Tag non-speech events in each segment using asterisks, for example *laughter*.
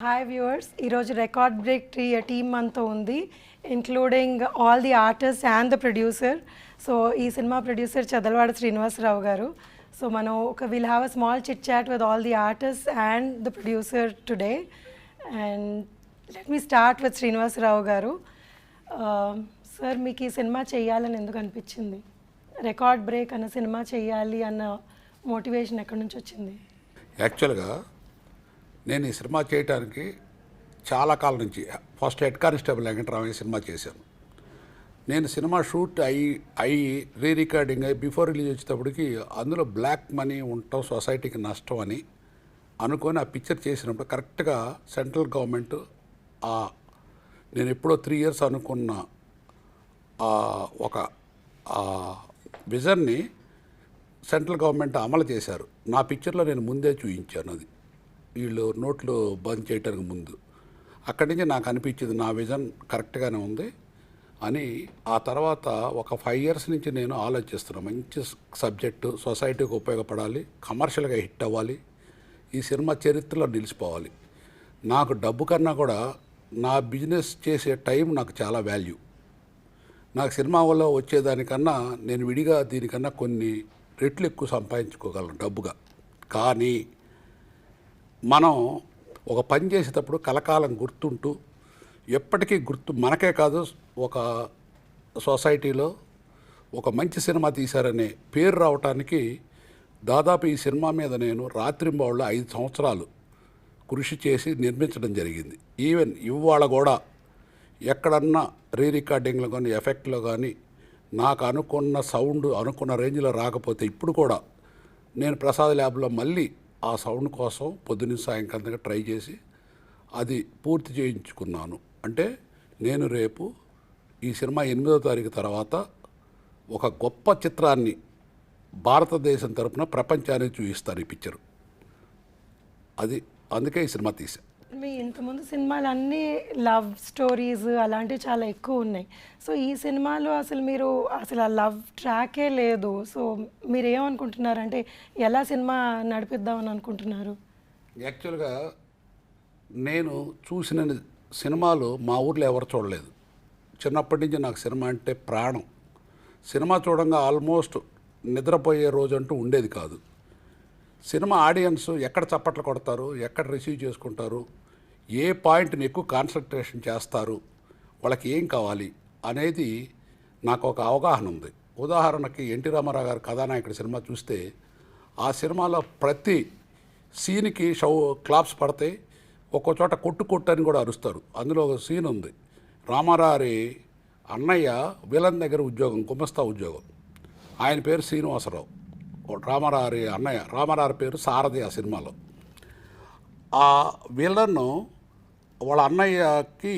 Hi viewers ఈరోజు record break tree team అంతా ఉంది including all the artist and the producer so ఈ cinema producer Chadalavada Srinivasa Rao garu. So మనం ఒక will have a small chit chat with all the artist and the producer today and let me start with Srinivasa Rao garu. Um, sir మీకు ఈ cinema చేయాలని ఎందుకు అనిపించింది? Record break అన్న cinema చేయాలి అన్న మోటివేషన్ ఎక్కడి నుంచి వచ్చింది? యాక్చువల్గా నేను ఈ సినిమా చేయడానికి చాలా కాలం నుంచి first head constable Venkataramaiah cinema చేశాను. నేను సినిమా షూట్ అయ్యి అయ్యి రీ రికార్డింగ్ అయ్యి బిఫోర్ రిలీజ్ వచ్చేటప్పటికి అందులో బ్లాక్ మనీ ఉండటం సొసైటీకి నష్టం అని అనుకొని ఆ పిక్చర్ చేసినప్పుడు కరెక్ట్గా సెంట్రల్ గవర్నమెంట్ ఆ నేను ఎప్పుడో త్రీ ఇయర్స్ అనుకున్న ఒక విజన్ని సెంట్రల్ గవర్నమెంట్ అమలు చేశారు. నా పిక్చర్లో నేను ముందే చూపించాను అది. వీళ్ళు నోట్లు బంద్ చేయడానికి ముందు. అక్కడి నుంచి నాకు అనిపించింది నా విజన్ కరెక్ట్గానే ఉంది అని ఆ తర్వాత ఒక ఫైవ్ ఇయర్స్ నుంచి నేను ఆలోచిస్తున్నాను మంచి సబ్జెక్టు సొసైటీకి ఉపయోగపడాలి కమర్షియల్గా హిట్ అవ్వాలి ఈ సినిమా చరిత్రలో నిలిచిపోవాలి. నాకు డబ్బు కన్నా కూడా నా బిజినెస్ చేసే టైం నాకు చాలా వాల్యూ. నాకు సినిమా వల్ల వచ్చేదానికన్నా నేను విడిగా దీనికన్నా కొన్ని రెట్లు ఎక్కువ సంపాదించుకోగలను డబ్బుగా. కానీ మనం ఒక పని చేసేటప్పుడు కలకాలం గుర్తుంటూ ఎప్పటికీ గుర్తు మనకే కాదు ఒక సొసైటీలో ఒక మంచి సినిమా తీశారనే పేరు రావటానికి దాదాపు ఈ సినిమా మీద నేను రాత్రింబావుళ్ళు ఐదు సంవత్సరాలు కృషి చేసి నిర్మించడం జరిగింది. ఈవెన్ ఇవాళ కూడా ఎక్కడన్నా రీ రికార్డింగ్లో కానీ ఎఫెక్ట్లో కానీ నాకు అనుకున్న సౌండ్ అనుకున్న రేంజ్లో రాకపోతే ఇప్పుడు కూడా నేను ప్రసాద్ ల్యాబ్లో మళ్ళీ ఆ సౌండ్ కోసం పొద్దున్న సాయంకాలం ట్రై చేసి అది పూర్తి చేయించుకున్నాను. అంటే నేను రేపు ఈ సినిమా ఎనిమిదో తారీఖు తర్వాత ఒక గొప్ప చిత్రాన్ని భారతదేశం తరపున ప్రపంచానికి చూపిస్తాను ఈ పిక్చరు. అది అందుకే ఈ సినిమా తీశాను మీ ఇంతకుముందు సినిమాలు అన్నీ లవ్ స్టోరీస్ అలాంటివి చాలా ఎక్కువ ఉన్నాయి. సో ఈ సినిమాలో అసలు మీరు అసలు ఆ లవ్ ట్రాకే లేదు. సో మీరు ఏమనుకుంటున్నారంటే ఎలా సినిమా నడిపిద్దామని అనుకుంటున్నారు? యాక్చువల్గా నేను చూసిన సినిమాలు మా ఊర్లో ఎవరు చూడలేదు. చిన్నప్పటి నుంచి నాకు సినిమా అంటే ప్రాణం. సినిమా చూడంగా ఆల్మోస్ట్ నిద్రపోయే రోజు అంటూ ఉండేది కాదు. సినిమా ఆడియన్స్ ఎక్కడ చప్పట్లు కొడతారు ఎక్కడ రిసీవ్ చేసుకుంటారు ఏ పాయింట్ని ఎక్కువ కాన్సన్ట్రేషన్ చేస్తారు వాళ్ళకి ఏం కావాలి అనేది నాకు ఒక అవగాహన ఉంది. ఉదాహరణకి ఎన్టీ రామారావు గారి కథానాయకుడి సినిమా చూస్తే ఆ సినిమాలో ప్రతి సీన్కి షౌ క్లాప్స్ పడతాయి ఒక్కో చోట కొట్టు కొట్టు అని కూడా అరుస్తారు. అందులో ఒక సీన్ ఉంది. రామారారి అన్నయ్య విలన్ దగ్గర ఉద్యోగం గుమస్తా ఉద్యోగం. ఆయన పేరు శ్రీనివాసరావు. రామారారి అన్నయ్య రామారారి పేరు సారథి ఆ సినిమాలో. ఆ విలన్ వాళ్ళ అన్నయ్యకి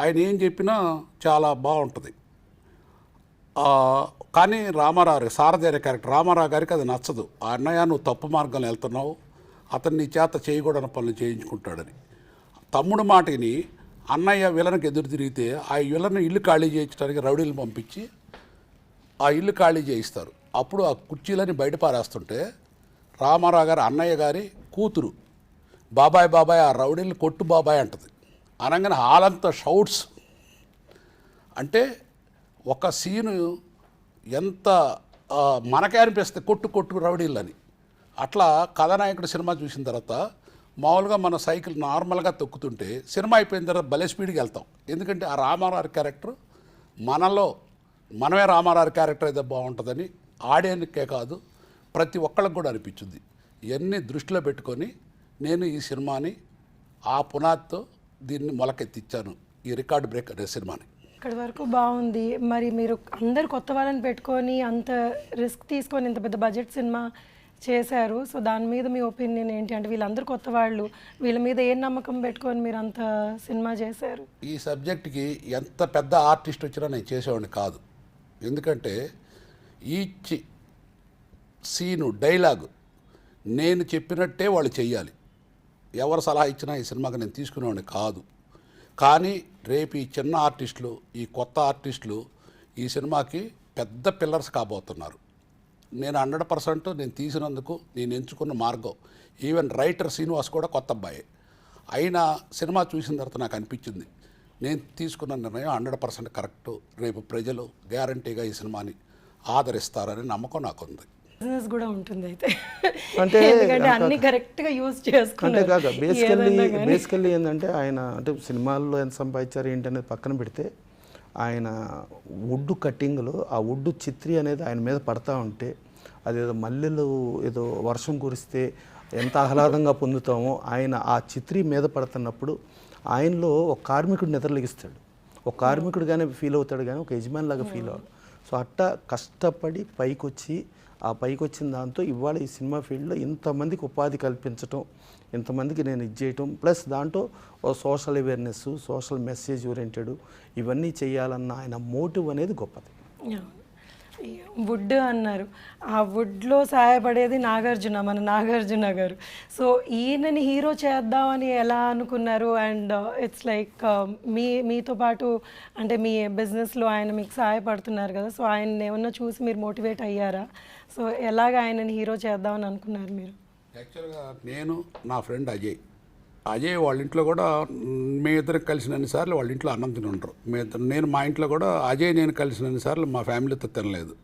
ఆయన ఏం చెప్పినా చాలా బాగుంటుంది. కానీ రామారావు సారథి అనే క్యారెక్టర్ రామారావు గారికి అది నచ్చదు. ఆ అన్నయ్య నువ్వు తప్పు మార్గంలో వెళ్తున్నావు. అతన్ని చేత చేయకూడని పనులు చేయించుకుంటాడని. తమ్ముడు మాటని అన్నయ్య విలన్కి ఎదురు తిరిగితే ఆ విలన్ ఇల్లు ఖాళీ చేయించడానికి రౌడీలు పంపించి ఆ ఇల్లు ఖాళీ చేయిస్తారు. అప్పుడు ఆ కుర్చీలని బయట పారేస్తుంటే రామారావు గారు అన్నయ్య గారి కూతురు బాబాయ్ బాబాయ్ ఆ రౌడీలు కొట్టు బాబాయ్ అంటది. అనగానే హాలంతా షౌట్స్. అంటే ఒక సీను ఎంత మనకే అనిపిస్తుంది కొట్టు కొట్టు రౌడీళ్ళని అట్లా కథానాయకుడు సినిమా చూసిన తర్వాత మామూలుగా మన సైకిల్ నార్మల్గా తొక్కుతుంటే సినిమా అయిపోయిన తర్వాత భలే స్పీడ్కి వెళ్తాం. ఎందుకంటే ఆ రామారావు క్యారెక్టర్ మనలో మనమే రామారావు క్యారెక్టర్ అయితే బాగుంటుందని ఆడియన్కే కాదు ప్రతి ఒక్కళ్ళకి కూడా అనిపించింది. ఇవన్నీ దృష్టిలో పెట్టుకొని నేను ఈ సినిమాని ఆ పునాదితో దీన్ని మొలకెత్తిచ్చాను. ఈ రికార్డ్ బ్రేక్ అనే సినిమాని. ఇక్కడి వరకు బాగుంది. మరి మీరు అందరు కొత్త వాళ్ళని పెట్టుకొని అంత రిస్క్ తీసుకొని ఇంత పెద్ద బడ్జెట్ సినిమా చేశారు. సో దాని మీద మీ ఒపీనియన్ ఏంటి? అంటే వీళ్ళందరూ కొత్త వాళ్ళు వీళ్ళ మీద ఏం నమ్మకం పెట్టుకొని మీరు అంత సినిమా చేశారు? ఈ సబ్జెక్ట్కి ఎంత పెద్ద ఆర్టిస్ట్ వచ్చినా నేను చేసేవాడిని కాదు. ఎందుకంటే ఈచ్ సీను డైలాగ్ నేను చెప్పినట్టే వాళ్ళు చెయ్యాలి. ఎవరు సలహా ఇచ్చినా ఈ సినిమాకి నేను తీసుకునేవాడిని కాదు. కానీ రేపు ఈ చిన్న ఆర్టిస్టులు ఈ కొత్త ఆర్టిస్టులు ఈ సినిమాకి పెద్ద పిల్లర్స్ కాబోతున్నారు. నేను హండ్రెడ్ పర్సెంట్ నేను తీసినందుకు నేను ఎంచుకున్న మార్గం. ఈవెన్ రైటర్ శ్రీనివాస్ కూడా కొత్త అబ్బాయి. అయినా సినిమా చూసిన తర్వాత నాకు అనిపించింది నేను తీసుకున్న నిర్ణయం హండ్రెడ్ పర్సెంట్ కరెక్ట్. రేపు ప్రజలు గ్యారంటీగా ఈ సినిమాని ఆదరిస్తారని నమ్మకం నాకుంది. బిజినెస్ కూడా ఉంటుంది అయితే. అంటే ఎందుకంటే అన్ని కరెక్ట్గా యూజ్ అంటే చేసుకున్నారు కాక బేసికల్లీ. బేసికల్లీ ఏంటంటే ఆయన అంటే సినిమాల్లో ఎంత సంపాదించారు ఏంటి అనేది పక్కన పెడితే ఆయన వుడ్ కట్టింగ్లో ఆ వుడ్ చిత్రి అనేది ఆయన మీద పడతా ఉంటే అదేదో మల్లెలు ఏదో వర్షం కురిస్తే ఎంత ఆహ్లాదంగా పొందుతామో ఆయన ఆ చిత్రి మీద పడుతున్నప్పుడు ఆయనలో ఒక కార్మికుడు నిద్రలిగిస్తాడు. ఒక కార్మికుడుగానే ఫీల్ అవుతాడు కానీ ఒక యజమాని లాగా ఫీల్ అవ్వడు సో అట్ట కష్టపడి పైకొచ్చి ఆ పైకి వచ్చిన దాంతో ఇవాళ ఈ సినిమా ఫీల్డ్లో ఇంతమందికి ఉపాధి కల్పించటం ఇంతమందికి నేను ఇది చేయటం ప్లస్ దాంట్లో ఓ social awareness social message oriented ఇవన్నీ చేయాలన్న ఆయన మోటివ్ అనేది గొప్పది. వుడ్ అన్నారు. ఆ వుడ్లో సహాయపడేది నాగార్జున మన నాగార్జున గారు. సో ఈయనని హీరో చేద్దామని ఎలా అనుకున్నారు? And uh, it's like uh, మీ మీతో పాటు అంటే మీ బిజినెస్లో ఆయన మీకు సహాయపడుతున్నారు కదా సో ఆయన ఏమన్నా చూసి మీరు మోటివేట్ అయ్యారా? సో ఎలాగ ఆయనని హీరో చేద్దామని అనుకున్నారు మీరు? యాక్చువల్గా నేను నా ఫ్రెండ్ అజయ్. అజయ్ వాళ్ళ ఇంట్లో కూడా మీ ఇద్దరికి కలిసినన్ని సార్లు వాళ్ళ ఇంట్లో అన్నం తిని ఉంటారు మీ ఇద్దరు నేను మా ఇంట్లో కూడా అజయ్ నేను కలిసినన్ని సార్లు మా ఫ్యామిలీతో తినలేదు.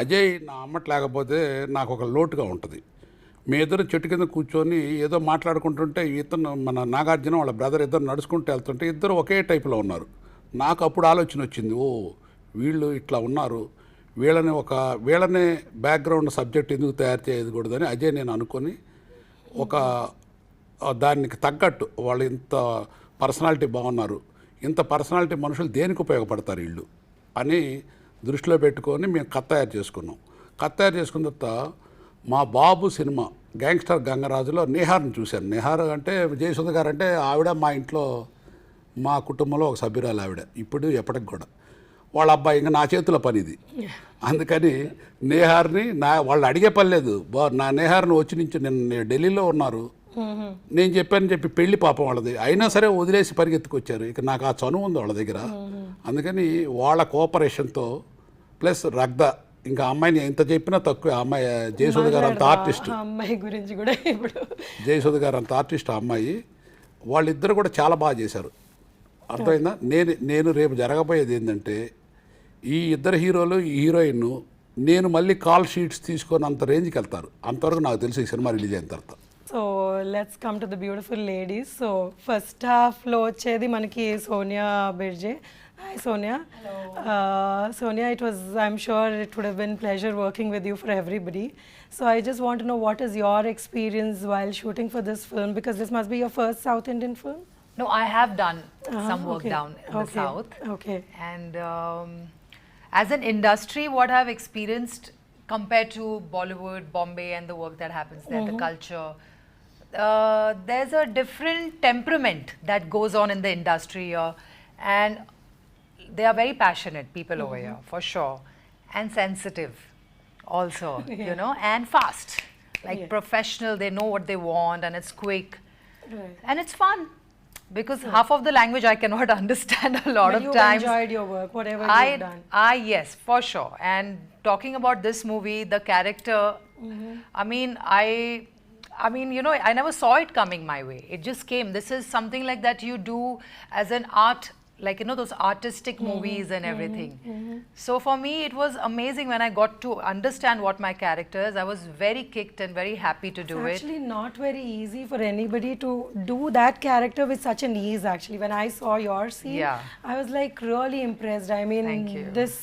అజయ్ నా అమ్మట్ లేకపోతే నాకు ఒక లోటుగా ఉంటుంది. మీ ఇద్దరు చెట్టు కింద కూర్చొని ఏదో మాట్లాడుకుంటుంటే ఇతను మన నాగార్జున వాళ్ళ బ్రదర్ ఇద్దరు నడుచుకుంటూ వెళ్తుంటే ఇద్దరు ఒకే టైపులో ఉన్నారు. నాకు అప్పుడు ఆలోచన వచ్చింది ఓ వీళ్ళు ఇట్లా ఉన్నారు. వీళ్ళని ఒక వీళ్ళనే బ్యాక్గ్రౌండ్ సబ్జెక్ట్ ఎందుకు తయారు చేయకూడదని అజయ్ నేను అనుకొని ఒక దానికి తగ్గట్టు వాళ్ళు ఇంత పర్సనాలిటీ బాగున్నారు. ఇంత పర్సనాలిటీ మనుషులు దేనికి ఉపయోగపడతారు వీళ్ళు? అని దృష్టిలో పెట్టుకొని మేము కథ తయారు చేసుకున్నాం. కథ తయారు చేసుకున్న తర్వాత మా బాబు సినిమా గ్యాంగ్స్టర్ గంగరాజులో నిహార్ని చూశాను. నిహార్ అంటే విజయసుధ గారు అంటే ఆవిడ మా ఇంట్లో మా కుటుంబంలో ఒక సభ్యురాలు ఆవిడ. ఇప్పుడు ఎప్పటికి కూడా. వాళ్ళ అబ్బాయి ఇంకా నా చేతుల పని ఇది. అందుకని నేహార్ని నా వాళ్ళు అడిగే పని లేదు. బా నా నేహార్ని వచ్చి నుంచి నేను ఢిల్లీలో ఉన్నారు. నేను చెప్పాను చెప్పి పెళ్ళి పాపం వాళ్ళది. అయినా సరే వదిలేసి పరిగెత్తుకొచ్చారు. ఇక నాకు ఆ చనువు ఉంది వాళ్ళ దగ్గర. అందుకని వాళ్ళ కోఆపరేషన్తో ప్లస్ రగ్ద ఇంకా అమ్మాయిని ఎంత చెప్పినా తక్కువ. అమ్మాయి జయసుధ గారు అంత ఆర్టిస్ట్. అమ్మాయి గురించి కూడా ఇప్పుడు. జయసుధ గారు అంత ఆర్టిస్ట్ అమ్మాయి. వాళ్ళిద్దరు కూడా చాలా బాగా చేశారు. అర్థమైందా? నేను నేను రేపు జరగబోయేది ఏంటంటే ఈ ఇద్దరు హీరోలు ఈ హీరోయిన్ నేను మళ్ళీ కాల్ షీట్స్ తీసుకొని అంత రేంజ్కి వెళ్తారు. అంతవరకు నాకు తెలిసి ఈ సినిమా రిలీజ్ అయిన తర్వాత. So let's come to the beautiful ladies so first హాఫ్లో వచ్చేది మనకి Sonia Birje hi Sonia Sonia it was I'm sure it would have been pleasure working with you for everybody so I just want know what is your experience while shooting for this film because this must be your first south Indian film No, I have done Uh-huh, some work okay, down in okay, the south. okay. And um, as an industry, what I've experienced compared to Bollywood, Bombay, and the work that happens there, Mm-hmm. the culture, uh, there's a different temperament that goes on in the industry here. And they are very passionate people over Mm-hmm. here, for sure. And sensitive also, *laughs* you know, and fast. Like Yeah. professional, they know what they want and it's quick. Right. And it's fun because half of the language I cannot *laughs* understand a lot But of you times. enjoyed your work, whatever I, you've done. I yes, for sure. And talking about this movie, the character, Mm-hmm. I mean, I, I mean, you know, I never saw it coming my way. It just came. This is something like that you do as an art, like you know, those artistic Mm-hmm. movies and everything. So for me, it was amazing when I got to understand what my character is. I was very kicked and very happy to do it's it. actually not very easy for anybody to do that character with such an ease actually when i saw your scene Yeah. i was like really impressed i mean Thank you. this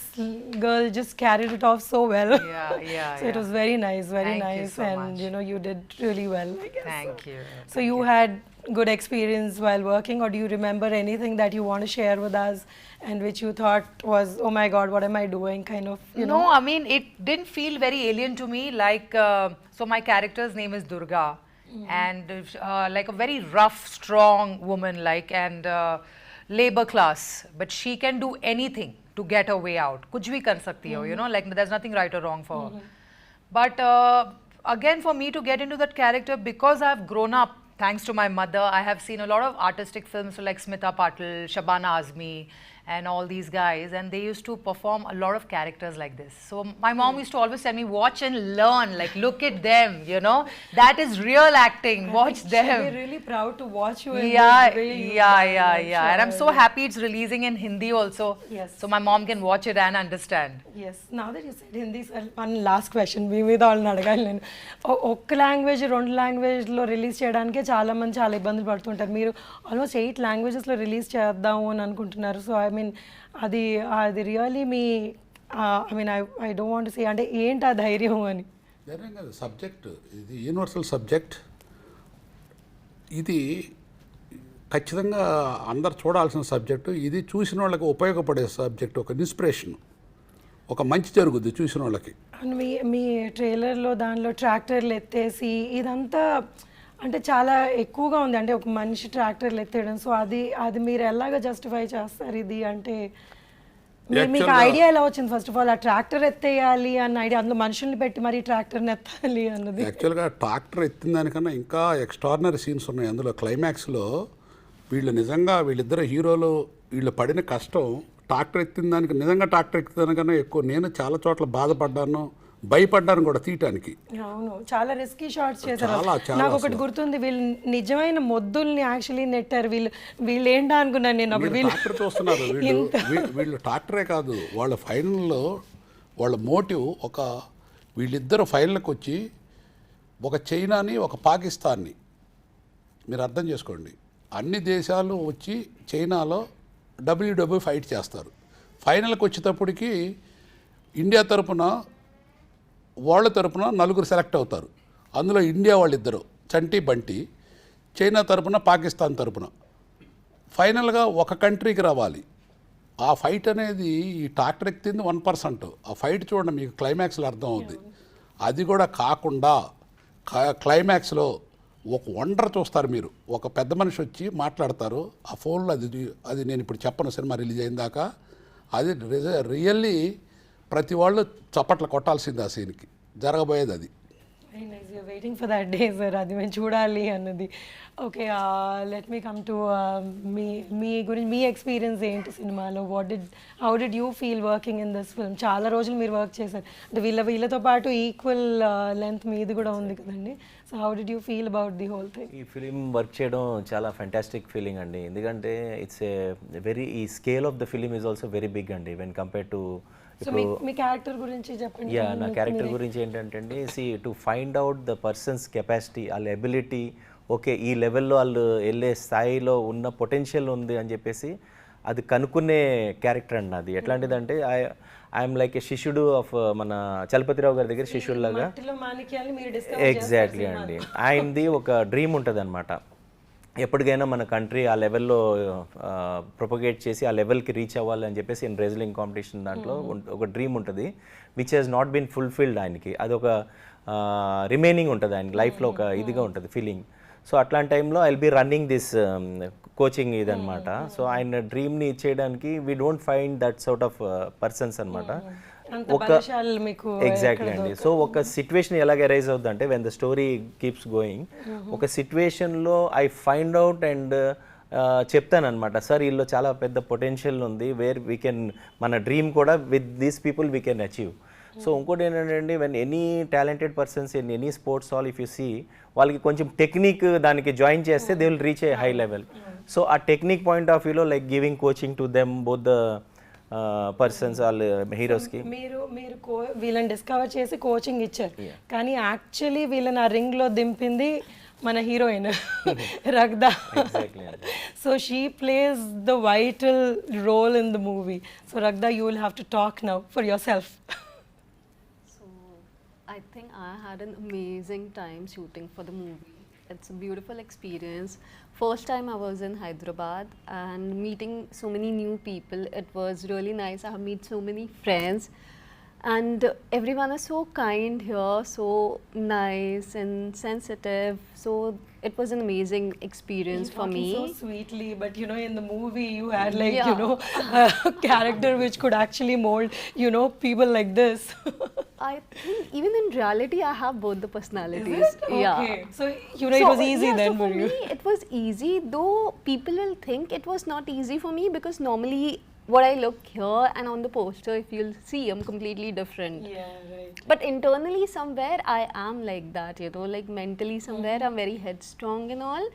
girl just carried it off so well Yeah, yeah, *laughs* so it was very nice very Thank you nice so and much. you know you did really well I guess. Thank you. so you had good experience while working or do you remember anything that you want to share with us and which you thought was oh my god what am i doing? kind of you no, know? I mean it didn't feel very alien to me like uh, so my character's name is durga. Mm -hmm. and uh, uh, like a very rough strong woman like and uh, labor class. But she can do anything to get her way out. Kuch bhi kar sakti ho you mm-hmm. know? Like there's nothing right or wrong for mm -hmm. her mm-hmm. but uh, again for me to get into that character because i've grown up thanks to my mother, I have seen a lot of artistic films like Smita Patil, Shabana Azmi, and all these guys, and they used to perform a lot of characters like this. So my mom used to always tell me, watch and learn, like look at them, you know, that is real acting. Watch She'll be them. really proud to watch you. in Yeah, the way you yeah, done, yeah, I'm yeah. And I'm so sure. happy it's releasing in Hindi also. Yes. So my mom can watch it and understand. Yes నా that you said Hindi one last question మీ మీద వాళ్ళని అడగాలి నేను ఒ- ఒక్క language రెండు లాంగ్వేజ్లో release చేయడానికే చాలా మంది చాలా ఇబ్బందులు పడుతుంటారు మీరు ఆల్మోస్ట్ ఎయిట్ లాంగ్వేజెస్లో రిలీజ్ చేద్దాము అని అనుకుంటున్నారు సో ఐ మీన్ అది అది really me I mean I I don't want say అంటే ఏంటి ఆ ధైర్యం అని? ధైర్యం కాదు సబ్జెక్ట్ ఇది యూనివర్సల్ సబ్జెక్ట్ ఇది ఖచ్చితంగా అందరు చూడాల్సిన సబ్జెక్టు ఇది చూసిన వాళ్ళకి ఉపయోగపడే సబ్జెక్ట్ ఒక ఇన్స్పిరేషన్ ఒక మంచి జరుగుద్ది చూసిన వాళ్ళకి. మీ మీ ట్రైలర్లో దానిలో ట్రాక్టర్లు ఎత్తేసి ఇదంతా అంటే చాలా ఎక్కువగా ఉంది. అంటే ఒక మనిషి ట్రాక్టర్లు ఎత్తేయడం సో అది అది మీరు ఎలాగ జస్టిఫై చేస్తారు ఇది? అంటే మీకు ఐడియా ఎలా వచ్చింది? ఫస్ట్ ఆఫ్ ఆల్ ఆ ట్రాక్టర్ ఎత్తేయాలి అన్న ఐడియా అందులో మనుషుల్ని పెట్టి మరి ట్రాక్టర్ని ఎత్తాలి అన్నది. యాక్చువల్గా ట్రాక్టర్ ఎత్తిన దానికన్నా ఇంకా ఎక్స్ట్రాడినరీ సీన్స్ ఉన్నాయి. అందులో క్లైమాక్స్లో వీళ్ళు నిజంగా వీళ్ళిద్దరు హీరోలు వీళ్ళు పడిన కష్టం ట్రాక్టర్ ఎత్తిన దానికి నిజంగా ట్రాక్టర్ ఎక్కిన దానికన్నా ఎక్కువ నేను చాలా చోట్ల బాధపడ్డాను. భయపడ్డాను కూడా తీయటానికి. అవును చాలా రిస్కీ షార్ట్స్ చేశారు. నాకు ఒకటి. గుర్తుంది వీళ్ళు నిజమైన మొద్దుల్ని యాక్చువల్లీ నెట్టారు. వీళ్ళు వీళ్ళు ఏంటా అనుకున్నాను నేను అప్పుడు వీళ్ళు చూస్తున్నారు వీళ్ళు వీళ్ళు ట్రాక్టరే కాదు. వాళ్ళ ఫైనల్లో వాళ్ళ మోటివ్ ఒక వీళ్ళిద్దరు ఫైనల్కి వచ్చి ఒక చైనాని ఒక పాకిస్తాన్ని. మీరు అర్థం చేసుకోండి. అన్ని దేశాలు వచ్చి చైనాలో డబ్ల్యూడబ్ల్యూ ఫైట్ చేస్తారు. ఫైనల్కి వచ్చేటప్పటికి ఇండియా తరపున వాళ్ళ తరపున నలుగురు సెలెక్ట్ అవుతారు. అందులో ఇండియా వాళ్ళిద్దరు చంటి బంటి. చైనా తరపున పాకిస్తాన్ తరపున. ఫైనల్గా ఒక కంట్రీకి రావాలి. ఆ ఫైట్ అనేది ఈ ట్రాక్టర్ ఎక్కింది వన్ పర్సెంట్. ఆ ఫైట్ చూడండి మీకు క్లైమాక్స్లో అర్థం అవుద్ది అది కూడా కాకుండా క్లైమాక్స్లో ఒక వండర్ చూస్తారు మీరు. ఒక పెద్ద మనిషి వచ్చి మాట్లాడతారు. ఆ ఫోన్లో అది అది నేను ఇప్పుడు చెప్పను సినిమా రిలీజ్ అయిన దాకా. అది రియల్లీ ప్రతి వాళ్ళు చప్పట్లు కొట్టాల్సింది ఆ సీన్కి. జరగబోయేది అది. Waiting for that day sir అది మేము చూడాలి అన్నది. Okay let me come to మీ మీ గురించి మీ ఎక్స్పీరియన్స్ ఏంటి సినిమాలో? What did how did you feel working in this film చాలా రోజులు మీరు వర్క్ చేశారు. అంటే వీళ్ళ వీళ్ళతో పాటు ఈక్వల్ లెంత్ మీది కూడా ఉంది కదండి. So how did you feel about the whole thing ఈ ఫిలిం వర్క్ చేయడం చాలా ఫెంటాస్టిక్ ఫీలింగ్ అండి. ఎందుకంటే ఇట్స్ ఏ వెరీ ఈ scale of the film is also very big అండి. వెన్ కంపేర్ టు మీ మీ క్యారెక్టర్ గురించి చెప్పండి. యా నా క్యారెక్టర్ గురించి ఏంటంటే see to find out the persons capacity వాళ్ళ ఎబిలిటీ ఓకే ఈ లెవెల్లో వాళ్ళు వెళ్ళే స్థాయిలో ఉన్న పొటెన్షియల్ ఉంది అని చెప్పేసి అది కనుక్కునే క్యారెక్టర్ అండి అది ఎట్లాంటిదంటే ఐ ఐఎమ్ లైక్ ఏ శిష్యుడు ఆఫ్ మన చలపతిరావు గారి దగ్గర శిష్యుల్లాగా. ఎగ్జాక్ట్లీ అండి. ఆయనది ఒక డ్రీమ్ ఉంటుంది అనమాట ఎప్పటికైనా మన కంట్రీ ఆ లెవెల్లో ప్రొపగేట్ చేసి ఆ లెవెల్కి రీచ్ అవ్వాలి అని చెప్పేసి ఇన్ రెజ్లింగ్ కాంపిటీషన్ దాంట్లో ఉం- ఒక డ్రీమ్ ఉంటుంది which he's not been fulfilled ఆయనకి. అదొక రిమైనింగ్ ఉంటుంది ఆయన లైఫ్లో ఒక ఇదిగా ఉంటుంది ఫీలింగ్ సో అట్లాంటి టైంలో I'll be running this coaching ఇదనమాట సో ఆయన డ్రీమ్ని ఇచ్చేయడానికి we don't find that sort of persons అనమాట మీకు ఎగ్జాక్ట్లీ అండి. సో ఒక సిచ్యువేషన్ ఎలాగ ఎరైజ్ అవుతుంది అంటే when the story keeps going ఒక సిచ్యువేషన్లో ఐ ఫైండ్ అవుట్ అండ్ చెప్తాను అనమాట సార్ వీళ్ళు చాలా పెద్ద పొటెన్షియల్ ఉంది. వేర్ వీ కెన్ మన డ్రీమ్ కూడా with these people we can achieve so ఇంకోటి ఏంటంటే when any talented persons in any sports all if you see వాళ్ళకి కొంచెం టెక్నిక్ దానికి జాయిన్ చేస్తే they will reach a high level so ఆ technique point of వ్యూలో like giving coaching to them both the persons వాళ్ళు హీరోస్కి మీరు మీరు కో వీళ్ళని డిస్కవర్ చేసి కోచింగ్ ఇచ్చారు కానీ యాక్చువల్లీ వీళ్ళని ఆ రింగ్లో దింపింది మన heroine *laughs* Ragda. So she plays the vital role in the movie so Ragda you will have to talk now for yourself So I think I had an amazing time shooting for the movie. It's a beautiful experience. First time I was in Hyderabad and meeting so many new people. It was really nice. I have met so many friends. And everyone is so kind here, so nice and sensitive. So it was an amazing experience for me. so sweetly but you know in the movie you had like you know *laughs* a character which could actually mold you know people like this *laughs* I think even in reality, I have both the personalities. Yeah. okay so you know it was easy yeah, then so for for you me, it was easy, though people will think it was not easy for me because normally what I look here and on the poster, if you'll see, I'm completely different. Yeah, right. But internally, somewhere, I am like that, you know, like mentally, somewhere, Mm-hmm. I'm very headstrong and all.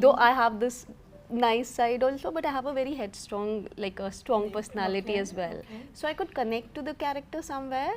Though I have this nice side also, but I have a very headstrong, like a strong personality as well. So I could connect to the character somewhere.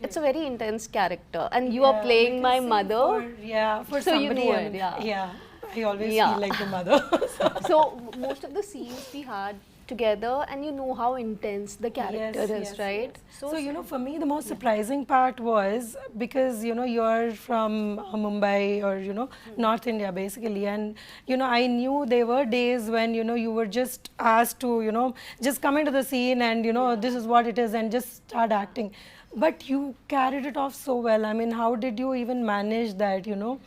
It's a very intense character, and you are playing my mother. for- yeah, for So you somebody, know I it, yeah. yeah. I always Yeah. feel like the mother. so. *laughs* so most of the scenes we had together, and you know how intense the character Yes, is, yes, right? So, you know, for me, the most surprising part was because, you know, you're from uh, Mumbai or, you know, North India basically. And, you know, I knew there were days when, you know, you were just asked to, you know, just come into the scene and, you know, this is what it is and just start acting. But you carried it off so well. I mean, how did you even manage that, you know?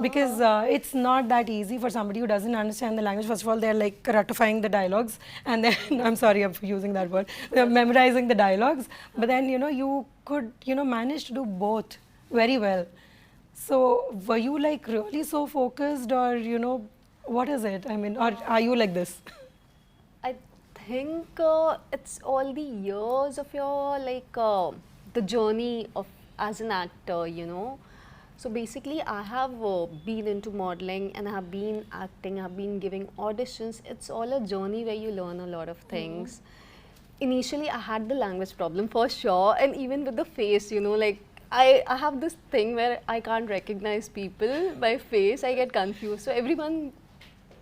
Because uh, it's not that easy for somebody who doesn't understand the language. First of all, they're like ratifying the dialogues, and then *laughs* I'm sorry I'm using that word. They're memorizing the dialogues, but then you know you could you know manage to do both very well. So were you like really so focused, or you know what is it? I mean, or are you like this? *laughs* I think uh, it's all the years of your like uh, the journey of as an actor, you know. So basically, I have uh, been into modeling and I have been acting. I've been giving auditions. It's all a journey where you learn a lot of things. Initially, I had the language problem for sure, and even with the face, you know, like I, I have this thing where I can't recognize people by face. I get confused. So everyone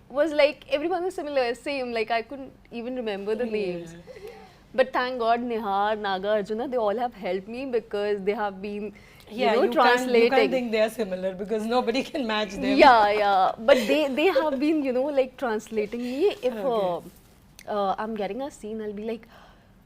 was like everyone was similar, same. Like I couldn't even remember the names. But thank God, Nihar, Naga, Arjuna, they all have helped me because they have been, you know, Can't, you can't think they are similar because nobody can match them. Yeah, yeah. But they they have been, you know, like translating me. If *laughs* uh, uh, I'm getting a scene, I'll be like,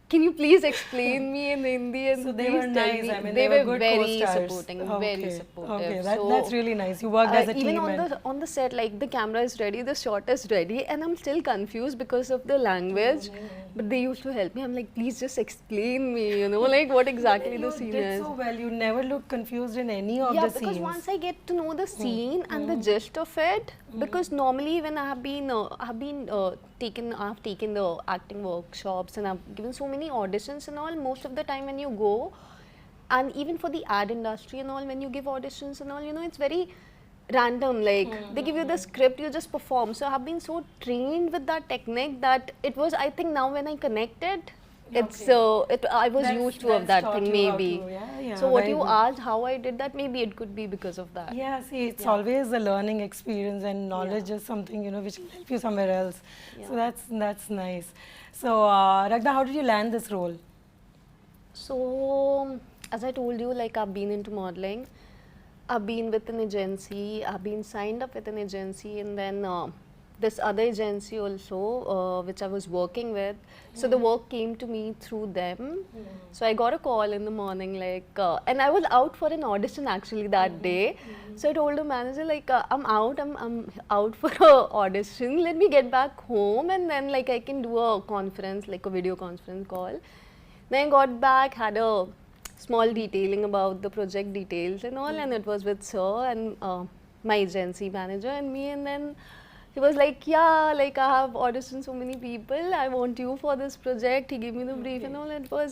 "Can you please explain me in Hindi?" And So they were nice. me. I mean, they, they, were, good very supporting, okay. very supportive. Okay, that, so, that's really nice. You worked as uh, a team. even on the on the set, like the camera is ready, the shot is ready, and I'm still confused because of the language. But they used to help me. I'm like, please just explain me, you know, like what exactly the you scene did is. so well. You never look confused in any of yeah, the because once I get to know the scene and Hmm. the gist of it, because normally when I have been, uh, I have been uh, taken, I have taken the acting workshops and I've given so many auditions and all. Most of the time when you go, and even for the ad industry and all, when you give auditions and all, you know, it's very random. Like hmm. they give you the script, you just perform. So I have been so trained with that technique that it was. I think now when I connected. It's so. it, I was That's- used to of that thing maybe. to- yeah, yeah, so what you good. asked how I did that maybe it could be because of that. Yeah, see, it's always a learning experience, and knowledge is something you know which will help you somewhere else. So that's that's nice. So, uh, Ragda, how did you land this role? So, as I told you, like I've been into modeling. I've been with an agency. I've been signed up with an agency, and then uh, this other agency also, uh, which I was working with. So the work came to me through them. So I got a call in the morning, like, uh, and I was out for an audition actually that day. So I told the manager, like, uh, I'm out. I'm I'm out for a audition. Let me get back home, and then like I can do a conference, like a video conference call. Then I got back, had a small detailing about the project details and all, and it was with Sir and uh, my agency manager and me. And then he was like, "Yeah, like I have auditioned so many people. I want you for this project." He gave me the brief and all. It was,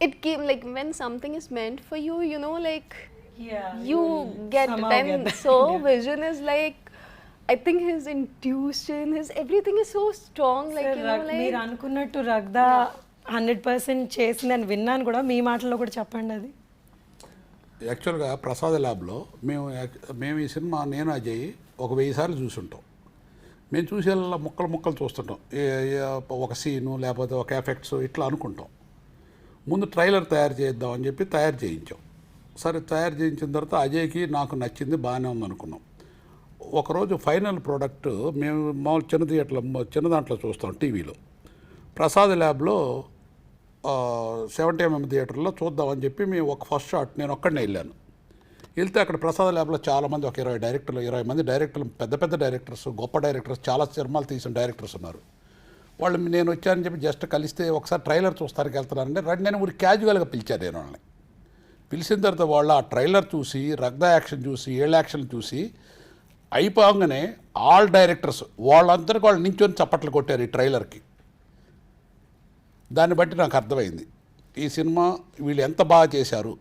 it came like when something is meant for you, you know, like Yeah, you get it. somehow And get so yeah. vision is like. I think his intuition, his everything is so strong. Like Sir, you know, Rag- మీరు like అనుకున్నట్టు రగ్దా hundred percent చేసిందని విన్నాను కూడా మీ మాటల్లో కూడా చెప్పండి అది యాక్చువల్గా ప్రసాద్ ల్యాబ్లో మేము యాక్- మేము ఈ సినిమా నేను అజయ్ ఒక వెయ్యి సార్లు చూసుంటాం మేము చూసేలా ముక్కలు ముక్కలు చూస్తుంటాం. ఏ- ఒక సీను లేకపోతే ఒక ఎఫెక్ట్స్ ఇట్లా అనుకుంటాం. ముందు ట్రైలర్ తయారు చేద్దాం అని చెప్పి తయారు చేయించాం. సరే తయారు చేయించిన తర్వాత అజయ్కి నాకు నచ్చింది బాగానే ఉందనుకున్నాం. ఒకరోజు ఫైనల్ ప్రోడక్ట్ మేము మామూలు చిన్న థియేటర్లో చిన్న దాంట్లో చూస్తాం టీవీలో. ప్రసాద్ ల్యాబ్లో సెవెంటీ ఎంఎం థియేటర్లో చూద్దామని చెప్పి మేము ఒక ఫస్ట్ షాట్ నేను ఒక్కడనే వెళ్ళాను. వెళ్తే అక్కడ ప్రసాద ల్యాబ్లో చాలామంది ఒక ఇరవై డైరెక్టర్లు ఇరవై మంది డైరెక్టర్లు పెద్ద పెద్ద డైరెక్టర్స్ గొప్ప డైరెక్టర్స్ చాలా సినిమాలు తీసిన డైరెక్టర్స్ ఉన్నారు. వాళ్ళు నేను వచ్చానని చెప్పి జస్ట్ కలిస్తే ఒకసారి ట్రైలర్ చూస్తానికి వెళ్తున్నారంటే రండి నేను ఊరి క్యాజువల్గా పిలిచాను నేను వాళ్ళని. పిలిచిన తర్వాత వాళ్ళు ఆ ట్రైలర్ చూసి రగ్దా యాక్షన్ చూసి ఏళ్ళ యాక్షన్ చూసి అయిపోగానే ఆల్ డైరెక్టర్స్ వాళ్ళందరికీ వాళ్ళు నించొని చప్పట్లు కొట్టారు ఈ ట్రైలర్కి. దాన్ని బట్టి నాకు అర్థమైంది. ఈ సినిమా వీళ్ళు ఎంత బాగా చేశారు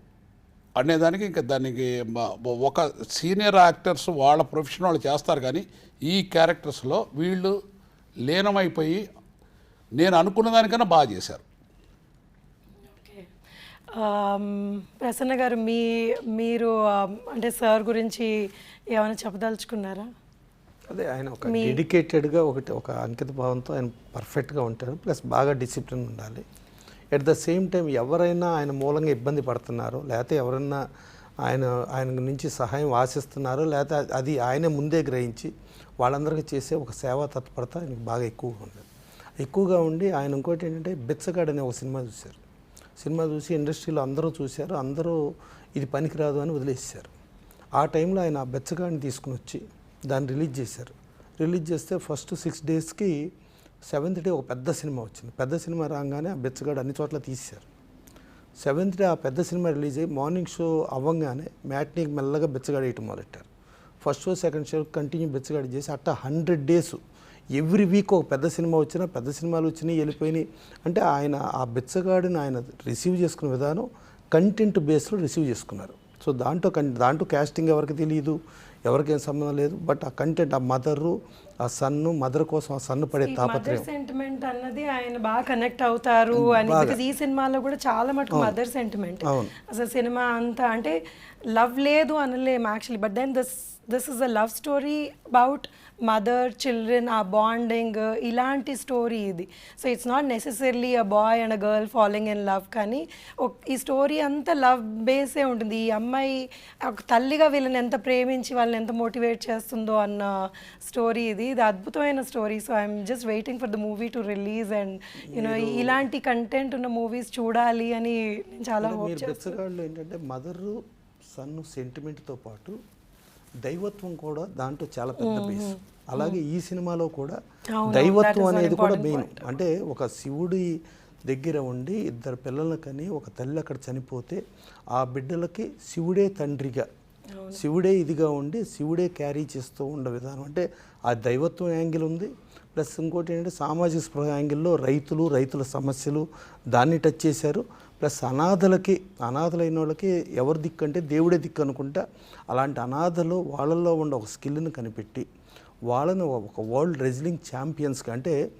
అనేదానికి ఇంకా దానికి ఒక సీనియర్ యాక్టర్స్ వాళ్ళ ప్రొఫెషన్ వాళ్ళు చేస్తారు కానీ ఈ క్యారెక్టర్స్లో వీళ్ళు లీనమైపోయి నేను అనుకున్న దానికన్నా బాగా చేశారు. ప్రసన్న గారు మీ మీరు అంటే సార్ గురించి ఏమైనా చెప్పదలుచుకున్నారా? అదే ఆయన ఒక డెడికేటెడ్గా ఒకటి ఒక అంకిత భావంతో ఆయన పర్ఫెక్ట్గా ఉంటారు. ప్లస్ బాగా డిసిప్లిన్ ఉండాలి. ఎట్ ద సేమ్ టైం ఎవరైనా ఆయన మూలంగా ఇబ్బంది పడుతున్నారో లేకపోతే ఎవరైనా ఆయన ఆయన నుంచి సహాయం ఆశిస్తున్నారు లేకపోతే అది ఆయనే ముందే గ్రహించి వాళ్ళందరికీ చేసే ఒక సేవా తత్పరత ఆయనకు బాగా ఎక్కువగా ఉండేది. ఎక్కువగా ఉండి ఆయన ఇంకోటి ఏంటంటే బిచ్చగాడు అనే ఒక సినిమా చూశారు. సినిమా చూసి ఇండస్ట్రీలో అందరూ చూశారు అందరూ ఇది పనికిరాదు అని వదిలేసారు ఆ టైంలో ఆయన ఆ బెచ్చగాడిని తీసుకుని వచ్చి దాన్ని రిలీజ్ చేశారు. రిలీజ్ చేస్తే ఫస్ట్ సిక్స్ డేస్కి సెవెంత్ డే ఒక పెద్ద సినిమా వచ్చింది. పెద్ద సినిమా రాగానే ఆ బెచ్చగాడు అన్ని చోట్ల తీశారు సెవెంత్ డే ఆ పెద్ద సినిమా రిలీజ్ అయ్యి మార్నింగ్ షో అవ్వగానే మ్యాట్నీకి మెల్లగా బెచ్చగాడు వేయటం మొదలెట్టారు. First show second show continue బెచ్చగాడు చేసి అట్ట హండ్రెడ్ డేస్ ఎవ్రీ వీక్ ఒక పెద్ద సినిమా వచ్చినా పెద్ద సినిమాలు వచ్చినాయి వెళ్ళిపోయినాయి. అంటే ఆయన ఆ బెచ్చగాడిని ఆయన రిసీవ్ చేసుకున్న విధానం కంటెంట్ బేస్లో రిసీవ్ చేసుకున్నారు. సో దాంట్లో కన్ దాంట్లో క్యాస్టింగ్ ఎవరికి తెలియదు ఎవరికేం సంబంధం లేదు. బట్ ఆ కంటెంట్ ఆ మదరు ఆ సన్ను మదర్ కోసం ఆ సన్ను పడే మదర్ తాపత్రయం. సెంటిమెంట్ అన్నది ఆయన బాగా కనెక్ట్ అవుతారు అని. ఈ సినిమాలో కూడా చాలా మటుకు మదర్ సెంటిమెంట్. అసలు సినిమా అంతా అంటే లవ్ లేదు అనలేము actually but then this this is a love story about mother children ఆ బాండింగ్ ఇలాంటి స్టోరీ ఇది. So it's not necessarily a boy and a girl following in love కానీ ఈ స్టోరీ అంతా లవ్ బేసే ఉంటుంది. ఈ అమ్మాయి ఒక తల్లిగా వీళ్ళని ఎంత ప్రేమించి వాళ్ళని ఎంత మోటివేట్ చేస్తుందో అన్న స్టోరీ ఇది. ఇది అద్భుతమైన story so I'm just waiting for the movie to release and you know ఇలాంటి కంటెంట్ ఉన్న మూవీస్ చూడాలి అని నేను చాలా హోప్ చేస్తాను ఏంటంటే మదరు సన్ను సెంటిమెంట్తో పాటు దైవత్వం కూడా దాంట్లో చాలా పెద్ద బేస్ అలాగే ఈ సినిమాలో కూడా దైవత్వం అనేది కూడా మెయిన్ అంటే ఒక శివుడి దగ్గర ఉండి ఇద్దరు పిల్లలను కని ఒక తల్లి అక్కడ చనిపోతే ఆ బిడ్డలకి శివుడే తండ్రిగా శివుడే ఇదిగా ఉండి శివుడే క్యారీ చేస్తూ ఉండే విధానం. అంటే ఆ దైవత్వం యాంగిల్ ఉంది. ప్లస్ ఇంకోటి ఏంటంటే సామాజిక స్పృహ యాంగిల్లో రైతులు రైతుల సమస్యలు దాన్ని టచ్ చేశారు. ప్లస్ అనాథలకి అనాథలైన వాళ్ళకి ఎవరి దిక్కు అంటే దేవుడే దిక్కు అనుకుంటా అలాంటి అనాథలు వాళ్ళల్లో ఉన్న ఒక స్కిల్ని కనిపెట్టి వాళ్ళని ఒక వరల్డ్ రెజ్లింగ్ ఛాంపియన్స్కి అంటే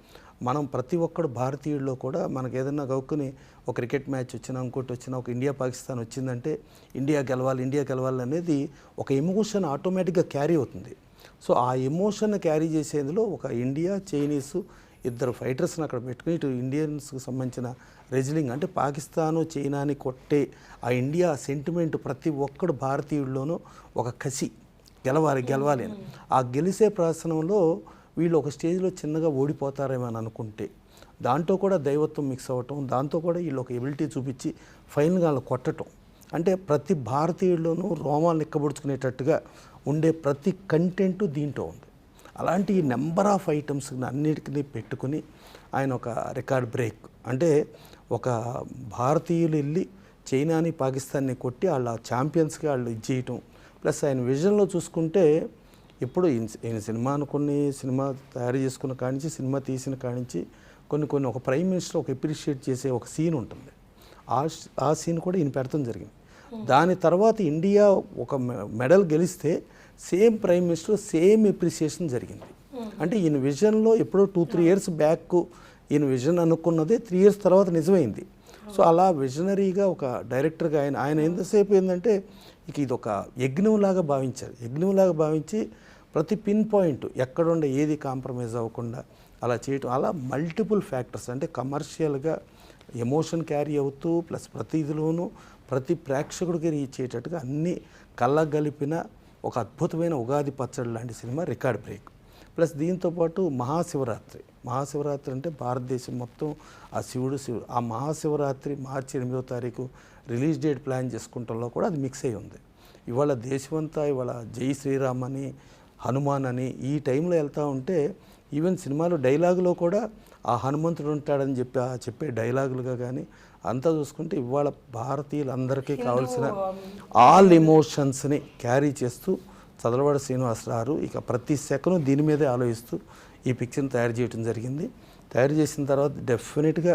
మనం ప్రతి ఒక్కడు భారతీయుల్లో కూడా మనకు ఏదైనా గౌక్కుని ఒక క్రికెట్ మ్యాచ్ వచ్చినా ఇంకోటి వచ్చినా ఒక ఇండియా పాకిస్తాన్ వచ్చిందంటే ఇండియా గెలవాలి ఇండియా గెలవాలి అనేది ఒక ఎమోషన్ ఆటోమేటిక్గా క్యారీ అవుతుంది. సో ఆ ఎమోషన్ క్యారీ చేసేందులో ఒక ఇండియా చైనీస్ ఇద్దరు ఫైటర్స్ని అక్కడ పెట్టుకుని ఇటు ఇండియన్స్కి సంబంధించిన రెజ్లింగ్ అంటే పాకిస్తాను చైనాని కొట్టే ఆ ఇండియా సెంటిమెంట్ ప్రతి ఒక్కడు భారతీయుల్లోనూ ఒక కసి. గెలవాలి గెలవాలి అని. ఆ గెలిసే ప్రసనంలో వీళ్ళు ఒక స్టేజ్లో చిన్నగా ఓడిపోతారేమో అని అనుకుంటే. దాంట్లో కూడా దైవత్వం మిక్స్ అవ్వటం దాంతో కూడా వీళ్ళు ఒక ఎబిలిటీ చూపించి ఫైనల్గా వాళ్ళు కొట్టటం. అంటే ప్రతి భారతీయుల్లోనూ రోమాలు ఎక్కబడుచుకునేటట్టుగా ఉండే ప్రతి కంటెంట్ దీంట్లో ఉంది. అలాంటి నెంబర్ ఆఫ్ ఐటమ్స్ అన్నిటికీ పెట్టుకుని ఆయన ఒక రికార్డ్ బ్రేక్. అంటే ఒక భారతీయులు వెళ్ళి చైనాని పాకిస్తాన్ని కొట్టి వాళ్ళ ఛాంపియన్స్కి వాళ్ళు ఇది చేయటం. ప్లస్ ఆయన విజన్లో చూసుకుంటే ఇప్పుడు ఈయన- సినిమా అనుకుని సినిమా తయారు చేసుకున్న కానించి సినిమా తీసిన కానించి కొన్ని కొన్ని ఒక ప్రైమ్ మినిస్టర్ ఒక ఎప్రిషియేట్ చేసే ఒక సీన్ ఉంటుంది. ఆ ఆ సీన్ కూడా ఈయన పెడతాం జరిగింది. దాని తర్వాత ఇండియా ఒక మె- మెడల్ గెలిస్తే same prime minister same appreciation జరిగింది. అంటే ఈయన విజన్లో ఎప్పుడో టూ త్రీ ఇయర్స్ బ్యాక్ ఈయన విజన్ అనుకున్నదే త్రీ ఇయర్స్ తర్వాత నిజమైంది. సో అలా విజనరీగా ఒక డైరెక్టర్గా ఆయన ఆయన ఎంతసేపు ఏంటంటే ఇక ఇది ఒక యజ్ఞంలాగా భావించారు. యజ్ఞంలాగా భావించి ప్రతి పిన్ పాయింట్ ఎక్కడుండే ఏది కాంప్రమైజ్ అవ్వకుండా అలా చేయటం అలా మల్టిపుల్ ఫ్యాక్టర్స్ అంటే కమర్షియల్గా ఎమోషన్ క్యారీ అవుతూ ప్లస్ ప్రతి ఇదిలోనూ ప్రతి ప్రేక్షకుడికి రీచ్ అయ్యేటట్టుగా అన్ని కళ్ళకు కలిపిన ఒక అద్భుతమైన ఉగాది పచ్చడి లాంటి సినిమా రికార్డ్ బ్రేక్. ప్లస్ దీంతోపాటు మహాశివరాత్రి. మహాశివరాత్రి అంటే భారతదేశం మొత్తం ఆ శివుడు శివుడు ఆ మహాశివరాత్రి మార్చి ఎనిమిదో తారీఖు రిలీజ్ డేట్ ప్లాన్ చేసుకుంటంలో కూడా అది మిక్స్ అయి ఉంది. ఇవాళ దేశమంతా ఇవాళ జై శ్రీరామ్ అని హనుమాన్ అని ఈ టైంలో వెళ్తూ ఉంటే ఈవెన్ సినిమాలో డైలాగులో కూడా ఆ హనుమంతుడు ఉంటాడని చెప్పి ఆ చెప్పే డైలాగులుగా కానీ అంతా చూసుకుంటే ఇవాళ భారతీయులందరికీ కావాల్సిన ఆల్ ఎమోషన్స్ని క్యారీ చేస్తూ చదలవాడ శ్రీనివాసరావు ఇక ప్రతి సెకను దీని మీదే ఆలోచిస్తూ ఈ పిక్చర్ని తయారు చేయడం జరిగింది. తయారు చేసిన తర్వాత డెఫినెట్గా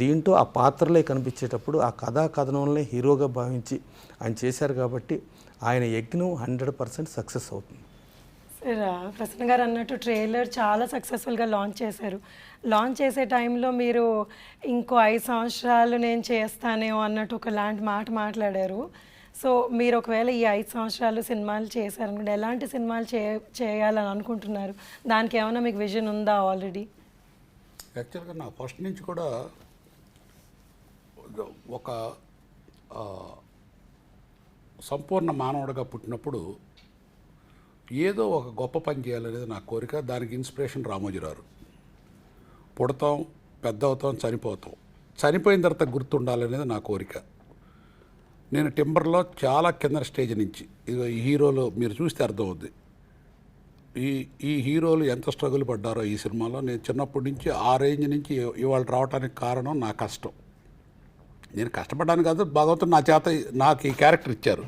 దీంట్లో ఆ పాత్రలే కనిపించేటప్పుడు ఆ కథా కథనంలో హీరోగా భావించి ఆయన చేశారు కాబట్టి ఆయన యజ్ఞం హండ్రెడ్ పర్సెంట్ సక్సెస్ అవుతుంది. ప్రసన్న గారు అన్నట్టు ట్రైలర్ చాలా సక్సెస్ఫుల్గా లాంచ్ చేశారు. లాంచ్ చేసే టైంలో మీరు ఇంకో ఐదు సంవత్సరాలు నేను చేస్తానేమో అన్నట్టు ఒక లాంటి మాట మాట్లాడారు. సో మీరు ఒకవేళ ఈ ఐదు సంవత్సరాలు సినిమాలు చేశారనుకుంటే ఎలాంటి సినిమాలు చే చేయాలని అనుకుంటున్నారు? దానికి ఏమైనా మీకు విజన్ ఉందా ఆల్రెడీ? యాక్చువల్గా నా ఫస్ట్ నుంచి కూడా ఒక సంపూర్ణ మానవుడిగా పుట్టినప్పుడు ఏదో ఒక గొప్ప పని చేయాలనేది నా కోరిక. దానికి ఇన్స్పిరేషన్ రామోజీరావు పుడతాం పెద్ద అవుతాం చనిపోతాం. చనిపోయిన తర్వాత గుర్తుండాలనేది నా కోరిక. నేను టింబర్లో చాలా కింద స్టేజ్ నుంచి ఇదిగో ఈ హీరోలు మీరు చూస్తే అర్థమవుద్ది. ఈ ఈ హీరోలు ఎంత స్ట్రగుల్ పడ్డారో ఈ సినిమాలో. నేను చిన్నప్పటి నుంచి ఆ రేంజ్ నుంచి ఇవాళ రావడానికి కారణం నా కష్టం. నేను కష్టపడ్డాను కాదు భగవంతుడు నా చేత నాకు ఈ క్యారెక్టర్ ఇచ్చారు.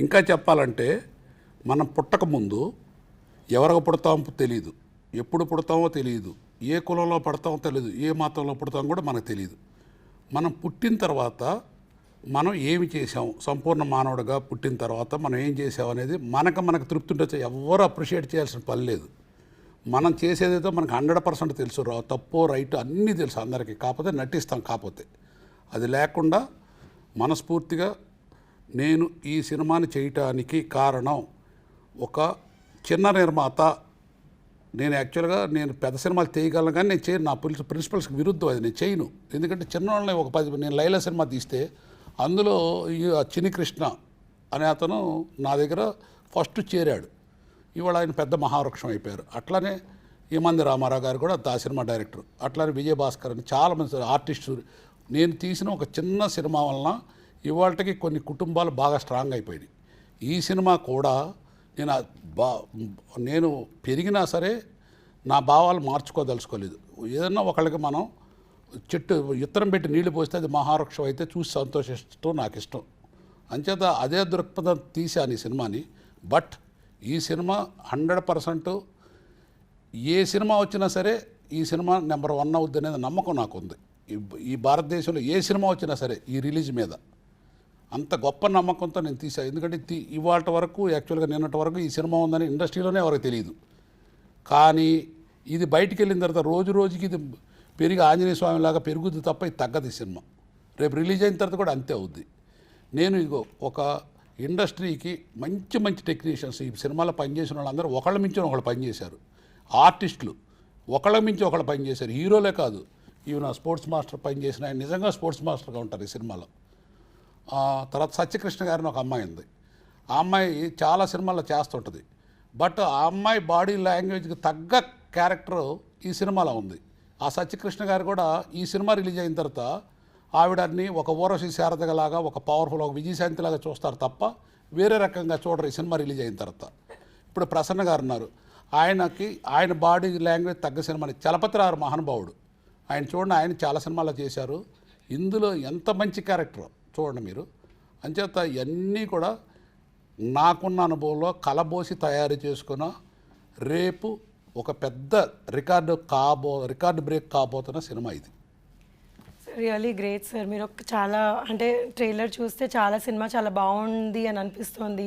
ఇంకా చెప్పాలంటే మనం పుట్టకముందు ఎవరికి పుడతామో తెలియదు ఎప్పుడు పుడతామో తెలియదు ఏ కులంలో పడతామో తెలియదు ఏ మతంలో పుడతామో కూడా మనకు తెలియదు మనం పుట్టిన తర్వాత మనం ఏమి చేసాము సంపూర్ణ మానవుడిగా పుట్టిన తర్వాత మనం ఏం చేసాం అనేది మనకు మనకు తృప్తి ఉండొచ్చు ఎవరు అప్రిషియేట్ చేయాల్సిన పని లేదు. మనం చేసేదేదో మనకు హండ్రెడ్ పర్సెంట్ తెలుసు. రా తప్పో రైట్ అన్నీ తెలుసు అందరికీ. కాకపోతే నటిస్తాం కాకపోతే. అది లేకుండా మనస్ఫూర్తిగా నేను ఈ సినిమాని చేయటానికి కారణం ఒక చిన్న నిర్మాత నేను యాక్చువల్గా నేను పెద్ద సినిమాలు చేయగలను కానీ నేను చేయను. నా ప్రిన్స్ ప్రిన్సిపల్స్కి విరుద్ధం అది నేను చేయను. ఎందుకంటే చిన్నవాళ్ళని ఒక పది నేను లైలా సినిమా తీస్తే అందులో ఈ చిన్ని కృష్ణ అనే అతను నా దగ్గర ఫస్ట్ చేరాడు. ఇవాళ ఆయన పెద్ద మహావృక్షం అయిపోయారు. అట్లానే ఈమంది రామారావు గారు కూడా ఆ సినిమా డైరెక్టర్. అట్లానే విజయభాస్కర్ అని చాలామంది ఆర్టిస్టు నేను తీసిన ఒక చిన్న సినిమా వలన ఇవాళకి కొన్ని కుటుంబాలు బాగా స్ట్రాంగ్ అయిపోయినాయి. ఈ సినిమా కూడా నేను బా నేను పెరిగినా సరే నా భావాలు మార్చుకోదలుచుకోలేదు. ఏదన్నా ఒకళ్ళకి మనం చెట్టు ఇత్తనం పెట్టి నీళ్ళు పోస్తే అది మహావృక్షం అయితే చూసి సంతోషిస్తూ నాకు ఇష్టం అంచేత అదే దృక్పథం తీశాను ఈ సినిమాని. బట్ ఈ సినిమా హండ్రెడ్ పర్సెంట్ ఏ సినిమా వచ్చినా సరే ఈ సినిమా నెంబర్ వన్ అవుద్ది అనేది నమ్మకం నాకు ఉంది ఈ- ఈ భారతదేశంలో ఏ సినిమా వచ్చినా సరే ఈ రిలీజ్ మీద. అంత గొప్ప నమ్మకంతో నేను తీసాను ఎందుకంటే తీ- ఇవాళ వరకు యాక్చువల్గా నిన్నటి వరకు ఈ సినిమా ఉందని ఇండస్ట్రీలోనే ఎవరికి తెలియదు కానీ ఇది బయటికి వెళ్ళిన తర్వాత రోజు రోజుకి ఇది పెరిగి ఆంజనేయ స్వామిలాగా పెరుగుద్ది తప్ప ఇది తగ్గదు ఈ సినిమా. రేపు రిలీజ్ అయిన తర్వాత కూడా అంతే అవుద్ది. నేను ఇగో ఒక ఇండస్ట్రీకి మంచి మంచి టెక్నీషియన్స్ ఈ సినిమాలో పనిచేసిన వాళ్ళందరూ ఒకళ్ళ మించి ఒకళ్ళు పనిచేశారు. ఆర్టిస్టులు ఒకళ్ళ మించి ఒకళ్ళు పనిచేశారు. హీరోలే కాదు. ఈవెన్ స్పోర్ట్స్ మాస్టర్ పనిచేసిన ఆయన నిజంగా స్పోర్ట్స్ మాస్టర్గా ఉంటారు ఈ సినిమాలో. తర్వాత సత్యకృష్ణ గారిని ఒక అమ్మాయి ఉంది. ఆ అమ్మాయి చాలా సినిమాల్లో చేస్తుంటుంది. బట్ ఆ అమ్మాయి బాడీ లాంగ్వేజ్కి తగ్గ క్యారెక్టర్ ఈ సినిమాలో ఉంది. ఆ సత్యకృష్ణ గారు కూడా ఈ సినిమా రిలీజ్ అయిన తర్వాత ఆవిడని ఒక ఊరసి శారదగలాగా ఒక పవర్ఫుల్ ఒక విజయశాంతిలాగా చూస్తారు తప్ప వేరే రకంగా చూడరు ఈ సినిమా రిలీజ్ అయిన తర్వాత. ఇప్పుడు ప్రసన్న గారు ఉన్నారు. ఆయనకి ఆయన బాడీ లాంగ్వేజ్ తగ్గ సినిమాని చలపతిరారు మహానుభావుడు. ఆయన చూడండి ఆయన చాలా సినిమాలు చేశారు. ఇందులో ఎంత మంచి క్యారెక్టర్? చూడండి మీరు. అంచేత ఇవన్నీ కూడా నాకున్న అనుభవంలో కలబోసి తయారు చేసుకున్న రేపు ఒక పెద్ద రికార్డు కాబో రికార్డు బ్రేక్ కాబోతున్న సినిమా ఇది. రియలీ గ్రేట్ సార్ మీరు ఒక చాలా అంటే ట్రైలర్ చూస్తే చాలా సినిమా చాలా బాగుంది అని అనిపిస్తుంది.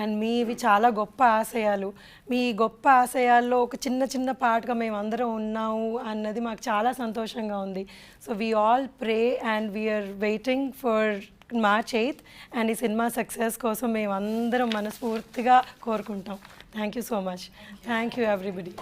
అండ్ మీవి చాలా గొప్ప ఆశయాలు. మీ గొప్ప ఆశయాల్లో ఒక చిన్న చిన్న పాటగా మేము అందరం ఉన్నాము అన్నది మాకు చాలా సంతోషంగా ఉంది. So we all pray and we're waiting for March eighth and ఈ సినిమా సక్సెస్ కోసం మేము అందరం మనస్ఫూర్తిగా కోరుకుంటాం. Thank you so much thank you everybody